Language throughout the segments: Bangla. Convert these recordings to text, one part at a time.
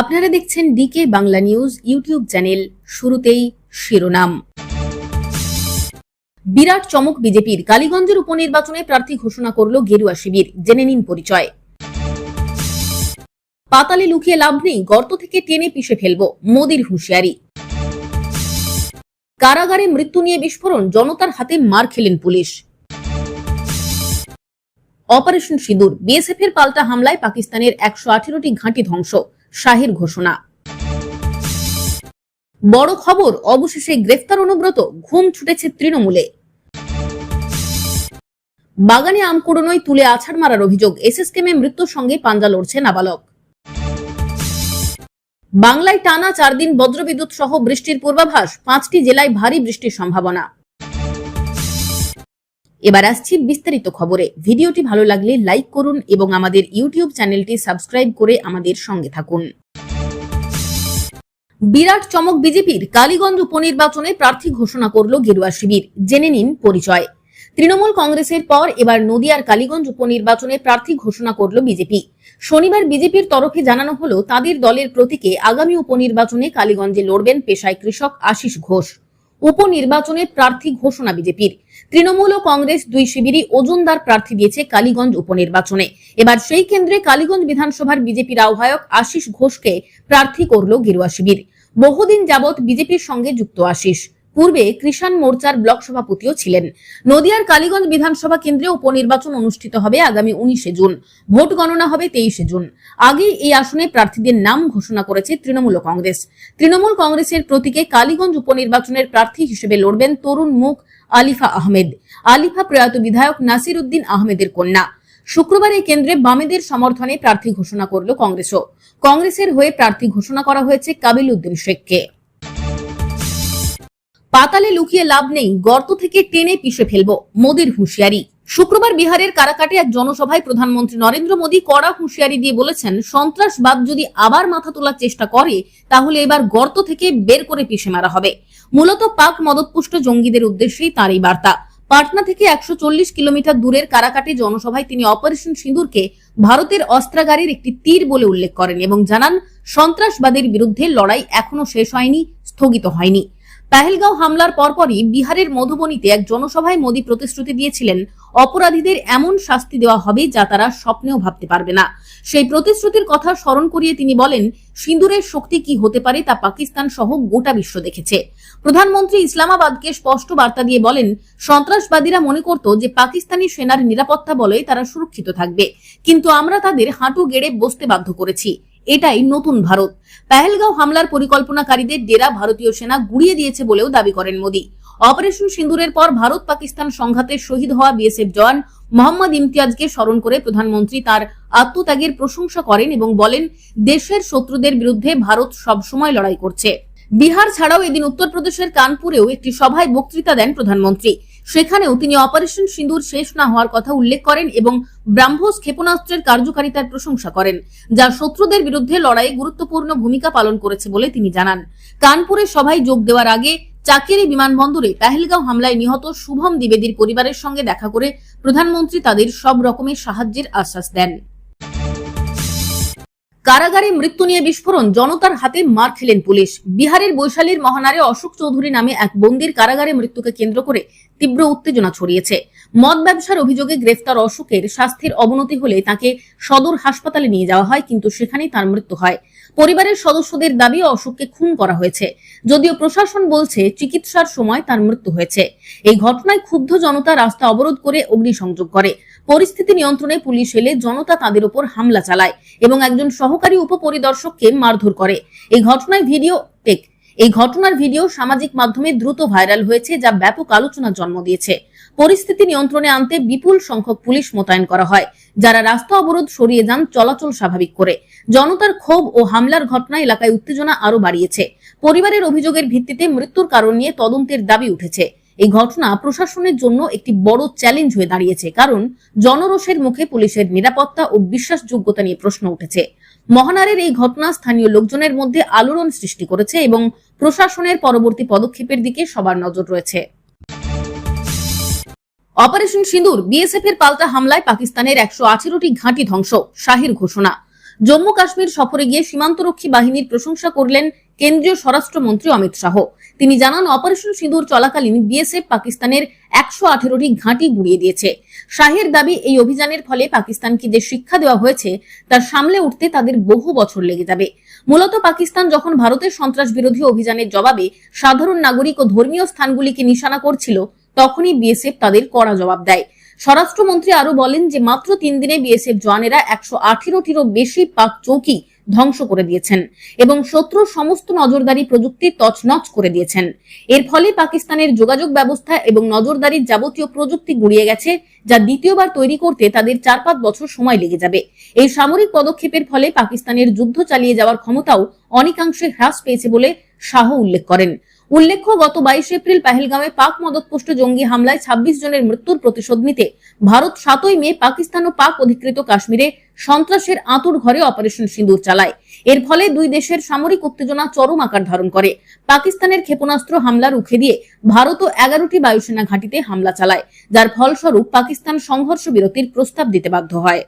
আপনারা দেখছেন DK Bangla news YouTube channel শুরুতেই শিরোনাম। বিরাট চমক বিজেপির কালীগঞ্জের উপনির্বাচনে প্রার্থী ঘোষণা করল গেরুয়া শিবির, জেনে নিন পরিচয়। পাতালে লুকিয়ে লাভ নেই, গর্ত থেকে টেনে পিষে ফেলব মোদির হুঁশিয়ারি। কারাগারে মৃত্যু নিয়ে বিস্ফোরণ, জনতার হাতে মার খেলেন পুলিশ। অপারেশন সিঁদুর বিএসএফ এর পাল্টা হামলায় পাকিস্তানের একশো আঠেরোটি ঘাঁটি ধ্বংস। শাহের ঘোষণা। বড় খবর, অবশেষে গ্রেফতার অনুব্রত, ঘুম ছুটেছে তৃণমূলে। বাগানে আম কুড়োনোয় তুলে আছাড় মারার অভিযোগ এসএসকেমে মৃত্যুর সঙ্গে পাঞ্জা লড়ছে নাবালক। বাংলায় টানা চার দিন বজ্রবিদ্যুৎ সহ বৃষ্টির পূর্বাভাস, পাঁচটি জেলায় ভারী বৃষ্টির সম্ভাবনা। এবার আসছি বিস্তারিত খবরে। ভিডিওটি ভালো লাগলে লাইক করুন এবং আমাদের ইউটিউব চ্যানেলটি সাবস্ক্রাইব করে আমাদের সঙ্গে থাকুন। বিরাট চমক বিজেপির কালীগঞ্জ উপনির্বাচনে প্রার্থী ঘোষণা করল গেরুয়া শিবির। জেনে নিন পরিচয়। তৃণমূল কংগ্রেসের পর এবার নদিয়ার কালীগঞ্জ উপনির্বাচনে প্রার্থী ঘোষণা করল বিজেপি। শনিবার বিজেপির তরফে জানানো হলো, তাদের দলের প্রতীকে আগামী উপনির্বাচনে কালীগঞ্জে লড়বেন পেশায় কৃষক আশিস ঘোষ। উপনির্বাচনে প্রার্থী ঘোষণা বিজেপির। তৃণমূল ও কংগ্রেস দুই শিবিরই ওজনদার প্রার্থী দিয়েছে কালীগঞ্জ উপনির্বাচনে। এবার সেই কেন্দ্রে কালীগঞ্জ বিধানসভার বিজেপির আহ্বায়ক আশিস ঘোষকে প্রার্থী করল গেরুয়া শিবির। বহুদিন যাবৎ বিজেপির সঙ্গে যুক্ত আশিস। পূর্বে কৃষাণ মোর্চার ব্লক সভাপতিও ছিলেন। নদিয়ার কালীগঞ্জ বিধানসভা কেন্দ্রে উপনির্বাচন অনুষ্ঠিত হবে আগামী উনিশে জুন। ভোট গণনা হবে তেইশে জুন। আগেই এই আসনে প্রার্থীদের নাম ঘোষণা করেছে তৃণমূল কংগ্রেস। তৃণমূল কংগ্রেসের প্রতীকে কালীগঞ্জ উপনির্বাচনের প্রার্থী হিসেবে লড়বেন তরুণ মুখ আলিফা আহমেদ। আলিফা প্রয়াত বিধায়ক নাসির উদ্দিন আহমেদের কন্যা। শুক্রবার এই কেন্দ্রে বামেদের সমর্থনে প্রার্থী ঘোষণা করল কংগ্রেসও। কংগ্রেসের হয়ে প্রার্থী ঘোষণা করা হয়েছে কাবিল উদ্দিন শেখকে। পাতালে লুকিয়ে লাভ নেই, গর্ত থেকে টেনে পিষে ফেলব মোদীর হুঁশিয়ারি। শুক্রবার বিহারের কারাকাটে এক জনসভায় প্রধানমন্ত্রী নরেন্দ্র মোদী কড়া হুঁশিয়ারি দিয়ে বলেছেন, সন্ত্রাসবাদ যদি আবার মাথা তোলার চেষ্টা করে, তাহলে এবার গর্ত থেকে বের করে পিষে মারা হবে। মূলত পাক মদতপুষ্ট জঙ্গিদের উদ্দেশ্যেই তার এই বার্তা। পাটনা থেকে একশো চল্লিশ কিলোমিটার দূরের কারাকাটে জনসভায় তিনি অপারেশন সিঁদুরকে ভারতের অস্ত্রাগারের একটি তীর বলে উল্লেখ করেন এবং জানান, সন্ত্রাসবাদের বিরুদ্ধে লড়াই এখনও শেষ হয়নি, স্থগিত হয়নি। পেহেলগাঁও হামলার পরপরই বিহারের মধুবনীতে এক জনসভায় মোদী প্রতিশ্রুতি দিয়েছিলেন, অপরাধীদের এমন শাস্তি দেওয়া হবে যা তারা স্বপ্নেও ভাবতে পারবে না। সেই প্রতিশ্রুতির কথা স্মরণ করিয়ে তিনি বলেন, সিঁদুরের শক্তি কি হতে পারে তা পাকিস্তান সহ গোটা বিশ্ব দেখেছে। প্রধানমন্ত্রী ইসলামাবাদকে স্পষ্ট বার্তা দিয়ে বলেন, সন্ত্রাসবাদীরা মনে করত যে পাকিস্তানি সেনার নিরাপত্তা বলে তারা সুরক্ষিত থাকবে, কিন্তু আমরা তাদের হাঁটু গেড়ে বসতে বাধ্য করেছি। এটাই নতুন ভারত। পেহেলগাঁও হামলার পরিকল্পনাকারীদের ডেরা ভারতীয় সেনা গুড়িয়ে দিয়েছে বলেও দাবি করেন মোদী। অপারেশন সিন্দুরের পর ভারত পাকিস্তান সংঘাতে শহীদ হওয়া বিএসএফ জওয়ান মোহাম্মদ ইমতিয়াজকে স্মরণ করে প্রধানমন্ত্রী তার আত্মত্যাগের প্রশংসা করেন এবং বলেন, দেশের শত্রুদের বিরুদ্ধে ভারত সবসময় লড়াই করছে। বিহার ছাড়াও এদিন উত্তরপ্রদেশের কানপুরেও একটি সভায় বক্তৃতা দেন প্রধানমন্ত্রী। সেখানেও তিনি অপারেশন সিন্দুর শেষ না হওয়ার কথা উল্লেখ করেন এবং ব্রাহ্মোস ক্ষেপণাস্ত্রের কার্যকারিতার প্রশংসা করেন, যা শত্রুদের বিরুদ্ধে লড়াইয়ে গুরুত্বপূর্ণ ভূমিকা পালন করেছে বলে তিনি জানান। কানপুরে সভায় যোগ দেওয়ার আগে চাকেরি বিমানবন্দরে পেহেলগাঁও হামলায় নিহত শুভম দ্বিবেদীর পরিবারের সঙ্গে দেখা করে প্রধানমন্ত্রী তাদের সব রকমের সাহায্যের আশ্বাস দেন। কারাগারে মৃত্যু নিয়ে বিস্ফোরণ, জনতার হাতে মার খেলেন পুলিশ। বিহারের বৈশালীর মহানারে অশোক চৌধুরী নামে এক বন্দির কারাগারে মৃত্যুকে কেন্দ্র করে তীব্র উত্তেজনা ছড়িয়েছে। মদ ব্যবসার অভিযোগে গ্রেফতার অশোকের স্বাস্থ্যের অবনতি হলে তাকে সদর হাসপাতালে নিয়ে যাওয়া হয়, কিন্তু সেখানেই তার মৃত্যু হয়। পরিবারের সদস্যদের দাবি, অশোককে খুন করা হয়েছে। যদিও প্রশাসন বলছে, চিকিৎসার সময় তার মৃত্যু হয়েছে। এই ঘটনায় ক্ষুব্ধ জনতা রাস্তা অবরোধ করে অগ্নিসংযোগ করে। পরিস্থিতি নিয়ন্ত্রণে পুলিশ এলে জনতা তাদের উপর হামলা চালায় এবং একজন সহকারী উপপরিদর্শককে মারধর করে। এই ঘটনায় ভিডিও টেক। এই ঘটনার ভিডিও সামাজিক মাধ্যমে দ্রুত ভাইরাল হয়েছে যা ব্যাপক আলোচনার জন্ম দিয়েছে। পরিস্থিতি নিয়ন্ত্রণে আনতে বিপুল সংখ্যক পুলিশ মোতায়েন করা হয়। যারা রাস্তা অবরোধ সরিয়ে যান, চলাচল স্বাভাবিক করে। জনতার ক্ষোভ ও হামলার ঘটনা এলাকায় উত্তেজনা আরও বাড়িয়েছে। পরিবারের অভিযোগের ভিত্তিতে মৃত্যুর কারণ নিয়ে তদন্তের দাবি উঠেছে। এই ঘটনা প্রশাসনের জন্য একটি বড় চ্যালেঞ্জ হয়ে দাঁড়িয়েছে, কারণ জনরোষের মুখে পুলিশের নিরাপত্তা ও বিশ্বাসযোগ্যতা নিয়ে প্রশ্ন উঠেছে। মহানারের এই ঘটনা স্থানীয় লোকজনের মধ্যে আলোড়ন সৃষ্টি করেছে এবং প্রশাসনের পরবর্তী পদক্ষেপের দিকে সবার নজর রয়েছে। অপারেশন সিঁদুর বিএসএফ এর পাল্টা হামলায় পাকিস্তানের একশো আঠেরোটি ঘাঁটি ধ্বংস, শাহির ঘোষণা। জম্মু কাশ্মীর সফরে গিয়ে সীমান্তরক্ষী বাহিনীর প্রশংসা করলেন কেন্দ্রীয় স্বরাষ্ট্রমন্ত্রী অমিত শাহ। তিনি জানান, অপারেশন সিঁদুর চলাকালীন বিএসএফ পাকিস্তানের একশো আঠেরোটি ঘাঁটি গুড়িয়ে দিয়েছে। শাহের দাবি, এই অভিযানের ফলে পাকিস্তানকে যে শিক্ষা দেওয়া হয়েছে, তার সামলে উঠতে তাদের বহু বছর লেগে যাবে। মূলত পাকিস্তান যখন ভারতের সন্ত্রাস বিরোধী অভিযানের জবাবে সাধারণ নাগরিক ও ধর্মীয় স্থানগুলিকে নিশানা করছিল, তখনই বিএসএফ তাদের কড়া জবাব দেয়। স্বরাষ্ট্রমন্ত্রী আরও বলেন যে, মাত্র তিন দিনে বিএসএফ জওয়ানেরা একশো আঠেরোটিরও বেশি পাক চৌকি ধ্বংস করে দিয়েছেন এবং শত্রু সমস্ত নজরদারি প্রযুক্তি তছনছ করে দিয়েছেন। এর ফলে পাকিস্তানের যোগাযোগ ব্যবস্থা এবং নজরদারির যাবতীয় প্রযুক্তি গুড়িয়ে গেছে, যা দ্বিতীয়বার তৈরি করতে তাদের চার পাঁচ বছর সময় লেগে যাবে। এই সামরিক পদক্ষেপের ফলে পাকিস্তানের যুদ্ধ চালিয়ে যাওয়ার ক্ষমতাও অনেকাংশে হ্রাস পেয়েছে বলে শাহ উল্লেখ করেন। উল্লেখ্য, গত বাইশ এপ্রিল পাহেলগামে পাক মদতপুষ্ট জঙ্গি হামলায় ২৬ জনের মৃত্যুর প্রতিশোধ নিতে ভারত সাতই মে পাকিস্তান ও পাক অধিকৃত কাশ্মীরে সন্ত্রাসের আঁতুর ঘরে অপারেশন সিঁদুর চালায়। এর ফলে দুই দেশের সামরিক উত্তেজনা চরম আকার ধারণ করে। পাকিস্তানের ক্ষেপণাস্ত্র হামলা রুখে দিয়ে ভারতও এগারোটি বায়ুসেনা ঘাঁটিতে হামলা চালায়, যার ফলস্বরূপ পাকিস্তান সংঘর্ষ বিরতির প্রস্তাব দিতে বাধ্য হয়।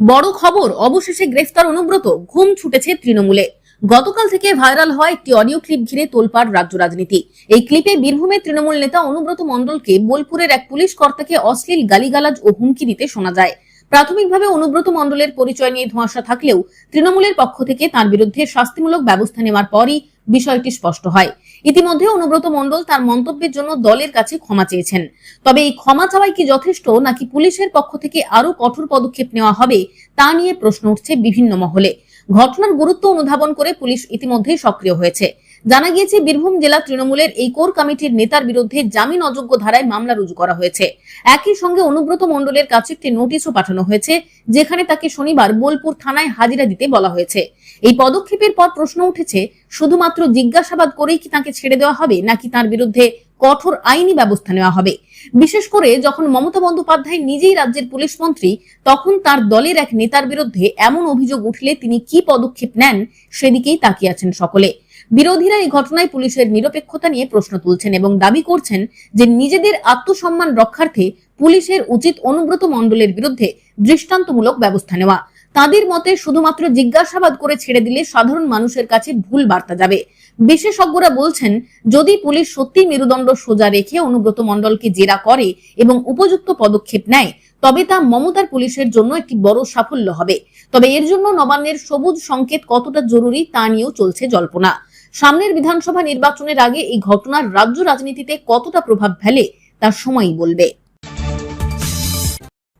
বড় খবর, অবশেষে গ্রেফতার অনুব্রত, ঘুম ছুটেছে তৃণমূলে। গতকাল থেকে ভাইরাল হয় একটি অডিও ক্লিপ ঘিরে তোলপাড় রাজ্য রাজনীতি। এই ক্লিপে বীরভূমের তৃণমূল নেতা অনুব্রত মণ্ডলকে বোলপুরের এক পুলিশ কর্তাকে অশ্লীল গালিগালাজ ও হুমকি দিতে শোনা যায়। প্রাথমিকভাবে অনুব্রত মণ্ডলের পরিচয় নিয়ে ধোঁয়াশা থাকলেও তৃণমূলের পক্ষ থেকে তার বিরুদ্ধে শাস্তিমূলক ব্যবস্থা নেওয়ার পরই বিষয়টি স্পষ্ট হয়। ইতিমধ্যে অনুব্রত মণ্ডল তার মন্তব্যের জন্য দলের কাছে ক্ষমা চেয়েছেন। তবে এই ক্ষমা চাওয়াই কি যথেষ্ট নাকি পুলিশের পক্ষ থেকে আরও কঠোর পদক্ষেপ নেওয়া হবে তা নিয়ে প্রশ্ন উঠছে বিভিন্ন মহলে। ঘটনার গুরুত্ব অনুধাবন করে পুলিশ ইতিমধ্যেই সক্রিয় হয়েছে। জানা গিয়েছে, বীরভূম জেলা তৃণমূলের এই কোর কমিটির নেতার বিরুদ্ধে জামিন অযোগ্য ধারায় মামলা রুজু করা হয়েছে। একই সঙ্গে অনুব্রত মণ্ডলের কাছে একটি নোটিশও পাঠানো হয়েছে, যেখানে তাকে শনিবার বোলপুর থানায় হাজিরা দিতে বলা হয়েছে। এই পদক্ষেপের পর প্রশ্ন উঠেছে, শুধুমাত্র জিজ্ঞাসাবাদ করেই কি তাকে ছেড়ে দেওয়া হবে, নাকি তার বিরুদ্ধে কঠোর আইনি ব্যবস্থা নেওয়া হবে। বিশেষ করে যখন মমতা বন্দ্যোপাধ্যায় নিজেই রাজ্যের পুলিশ মন্ত্রী, তখন তার দলের এক নেতার বিরুদ্ধে এমন অভিযোগ উঠলে তিনি কি পদক্ষেপ নেন সেদিকেই তাকিয়ে আছেন সকলে। বিরোধীরা এই ঘটনায় পুলিশের নিরপেক্ষতা নিয়ে প্রশ্ন তুলছেন এবং দাবি করছেন যে নিজেদের আত্মসম্মান রক্ষার্থে পুলিশের উচিত অনুব্রত মণ্ডলের বিরুদ্ধে দৃষ্টান্তমূলক ব্যবস্থা নেওয়া। তাদের মতে শুধুমাত্র জিজ্ঞাসাবাদ করে ছেড়ে দিলে সাধারণ মানুষের কাছে ভুল বার্তা যাবে। বিশেষজ্ঞরা বলছেন, যদি পুলিশ সত্যি মেরুদণ্ড সোজা রেখে অনুব্রত মণ্ডলকে জেরা করে এবং উপযুক্ত পদক্ষেপ নেয়, তবে তা মমতার পুলিশের জন্য একটি বড় সাফল্য হবে। তবে এর জন্য নবান্নের সবুজ সংকেত কতটা জরুরি তা নিয়েও চলছে জল্পনা। সামনের বিধানসভা নির্বাচনের আগে এই ঘটনার রাজ্য রাজনীতিতে কতটা প্রভাব ফেলে তার সময়ই বলবে।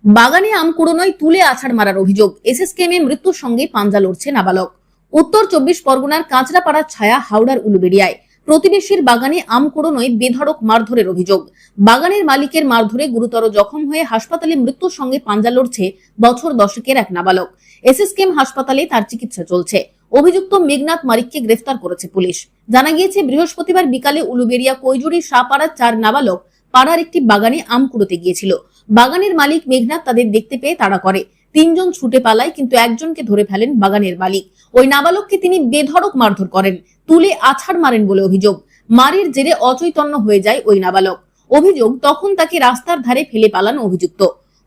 বাগানে আম কুড়োনোয় তুলে আছাড় মারার অভিযোগ। এসএসকেএমে মৃত্যুর সঙ্গে পাঞ্জা লড়ছে নাবালক। উত্তর চব্বিশ পরগনার কাঁচরাপাড়ার ছায়া হাওড়ার উলুবেড়িয়ায়। প্রতিবেশীর বাগানে আম কুড়োনোয় বেধড়ক মারধরের অভিযোগ। বাগানের মালিকের মারধরে গুরুতর জখম হয়ে হাসপাতালে মৃত্যুর সঙ্গে পাঞ্জা লড়ছে বছর দশকের এক নাবালক। এসএসকেএম হাসপাতালে তার চিকিৎসা চলছে। অভিযুক্ত মেঘনাথ মারিককে গ্রেফতার করেছে পুলিশ। জানা গিয়েছে, বৃহস্পতিবার বিকালে উলুবেড়িয়া কৈজুরি শাহপাড়ার চার নাবালক পাড়ার একটি বাগানে আম কুড়োতে গিয়েছিল। বাগানের মালিক মেঘনাথ তাদের দেখতে পেয়ে তাড়া করে। তিনজন ছুটে পালায়, কিন্তু একজনকে ধরে ফেলেন বাগানের মালিক। ওই নাবালককে তিনি বেধড়ক মারধর করেন, তুলে আছাড় মারেন বলে অভিযোগ। মারের জেরে অচৈতন্য হয়ে যায় ওই নাবালক। অভিযোগ, তখন তাকে রাস্তার ধারে ফেলে পালান অভিযুক্ত।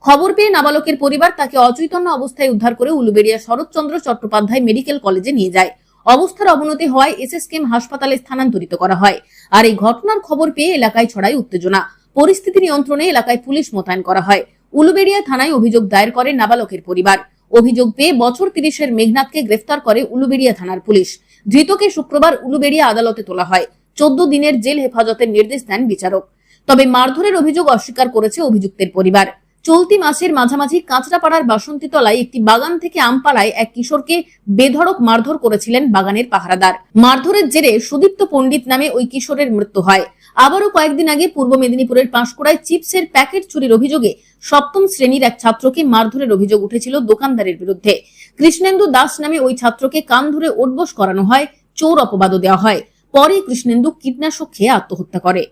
খবর পেয়ে নাবালকের পরিবার তাকে অচৈতন্য অবস্থায় উদ্ধার করে উলুবেড়িয়া শরৎচন্দ্র চট্টোপাধ্যায় মেডিকেল কলেজে নিয়ে যায়। অবস্থার অবনতি হওয়ায় এস এস এসএসকেএম হাসপাতালে স্থানান্তরিত করা হয়। আর এই ঘটনার খবর পেয়ে এলাকায় ছড়ায় উত্তেজনা। পরিস্থিতি নিয়ন্ত্রণে এলাকায় পুলিশ মোতায়েন করা হয়। উলুবেড়িয়া থানায় অভিযোগ দায়ের করে নাবালকের পরিবার। অভিযোগ পেয়ে বছর তিরিশের মেঘনাথকে গ্রেফতার করে উলুবেড়িয়া থানার পুলিশ। ধৃতকে শুক্রবার উলুবেড়িয়া আদালতে তোলা হয়। চোদ্দ দিনের জেল হেফাজতের নির্দেশ দেন বিচারক। তবে মারধরের অভিযোগ অস্বীকার করেছে অভিযুক্তের পরিবার। চলতি মাসের মাঝামাঝি কাঁচরাপাড়ার বাসন্তীতলায় একটি বাগান থেকে আম পাড়ায় এক কিশোরকে বেধড়ক মারধর করেছিলেন বাগানের পাহারাদার। মারধরের জেরে সুদীপ্ত পণ্ডিত নামে ওই কিশোরের মৃত্যু হয়। আবারও কয়েকদিন আগে পূর্ব মেদিনীপুরের পাঁশকুড়ায় চিপসের প্যাকেট চুরির অভিযোগে সপ্তম শ্রেণির এক ছাত্রকে মারধরের অভিযোগ উঠেছিল দোকানদারের বিরুদ্ধে। কৃষ্ণেন্দু দাস নামে ওই ছাত্রকে কান ধরে ওঠবোস করানো হয়, চোর অপবাদও দেওয়া হয়। পরে কৃষ্ণেন্দু কীটনাশক খেয়ে আত্মহত্যা করে।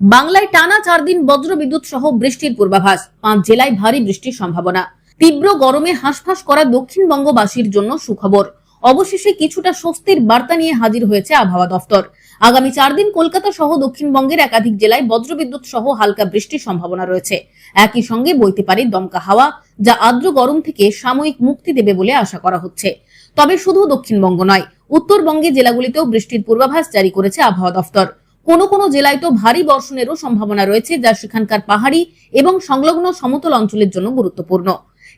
বাংলায় টানা চার দিন বজ্র বিদ্যুৎ সহ বৃষ্টির পূর্বাভাস, পাঁচ জেলায় ভারী বৃষ্টির সম্ভাবনা। তীব্র গরমে হাঁসফাঁস করা দক্ষিণবঙ্গবাসীর জন্য সুখবর। অবশেষে কিছুটা স্বস্তির বার্তা নিয়ে হাজির হয়েছে আবহাওয়া দফতর। আগামী চার দিন কলকাতা সহ দক্ষিণবঙ্গের একাধিক জেলায় বজ্রবিদ্যুৎ সহ হালকা বৃষ্টির সম্ভাবনা রয়েছে। একই সঙ্গে বইতে পারে দমকা হাওয়া, যা আর্দ্র গরম থেকে সাময়িক মুক্তি দেবে বলে আশা করা হচ্ছে। তবে শুধু দক্ষিণবঙ্গ নয়, উত্তরবঙ্গে জেলাগুলিতেও বৃষ্টির পূর্বাভাস জারি করেছে আবহাওয়া দফতর। কোনো কোনো জেলায় তো ভারী বর্ষণেরও সম্ভাবনা রয়েছে, যা সেখানকার পাহাড়ি এবং সংলগ্ন সমতল অঞ্চলের জন্য গুরুত্বপূর্ণ।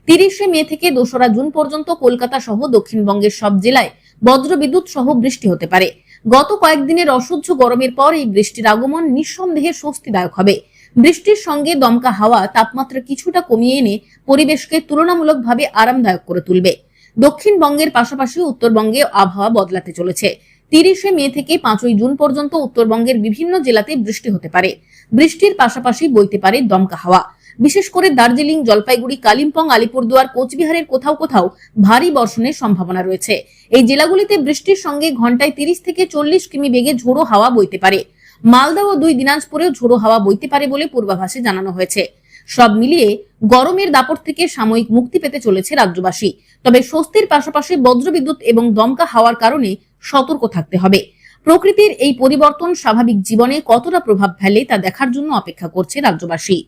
তিরিশে মে থেকে দোসরা জুন পর্যন্ত কলকাতা সহ দক্ষিণবঙ্গের সব জেলায় বজ্রবিদ্যুৎ সহ বৃষ্টি হতে পারে। গত কয়েকদিনের অসহ্য গরমের পর এই বৃষ্টির আগমন নিঃসন্দেহে স্বস্তিদায়ক হবে। বৃষ্টির সঙ্গে দমকা হাওয়া তাপমাত্রা কিছুটা কমিয়ে এনে পরিবেশকে তুলনামূলকভাবে আরামদায়ক করে তুলবে। দক্ষিণবঙ্গের পাশাপাশি উত্তরবঙ্গে আবহাওয়া বদলাতে চলেছে। তিরিশে মে থেকে পাঁচই জুন পর্যন্ত উত্তরবঙ্গের বিভিন্ন জেলাতে বৃষ্টি হতে পারে। বৃষ্টির পাশাপাশি বইতে পারে দমকা হাওয়া। বিশেষ করে দার্জিলিং, জলপাইগুড়ি, কালিম্পং, আলিপুরদুয়ার, কোচবিহারের কোথাও কোথাও ভারী বর্ষণের সম্ভাবনা রয়েছে। এই জেলাগুলিতে বৃষ্টির সঙ্গে ঘন্টায় তিরিশ থেকে চল্লিশ কিমি বেগে ঝোড়ো হাওয়া বইতে পারে। মালদা ও দুই দিনাজপুরেও ঝোড়ো হাওয়া বইতে পারে বলে পূর্বাভাসে জানানো হয়েছে। সব মিলিয়ে গরমের দাপট থেকে সাময়িক মুক্তি পেতে চলেছে রাজ্যবাসী। তবে স্বস্তির পাশাপাশি বজ্রবিদ্যুৎ এবং দমকা হাওয়ার কারণে সতর্ক থাকতে হবে। প্রকৃতির এই পরিবর্তন স্বাভাবিক জীবনে কতটা প্রভাব ফেলে তা দেখার জন্য অপেক্ষা করছে রাজ্যবাসী।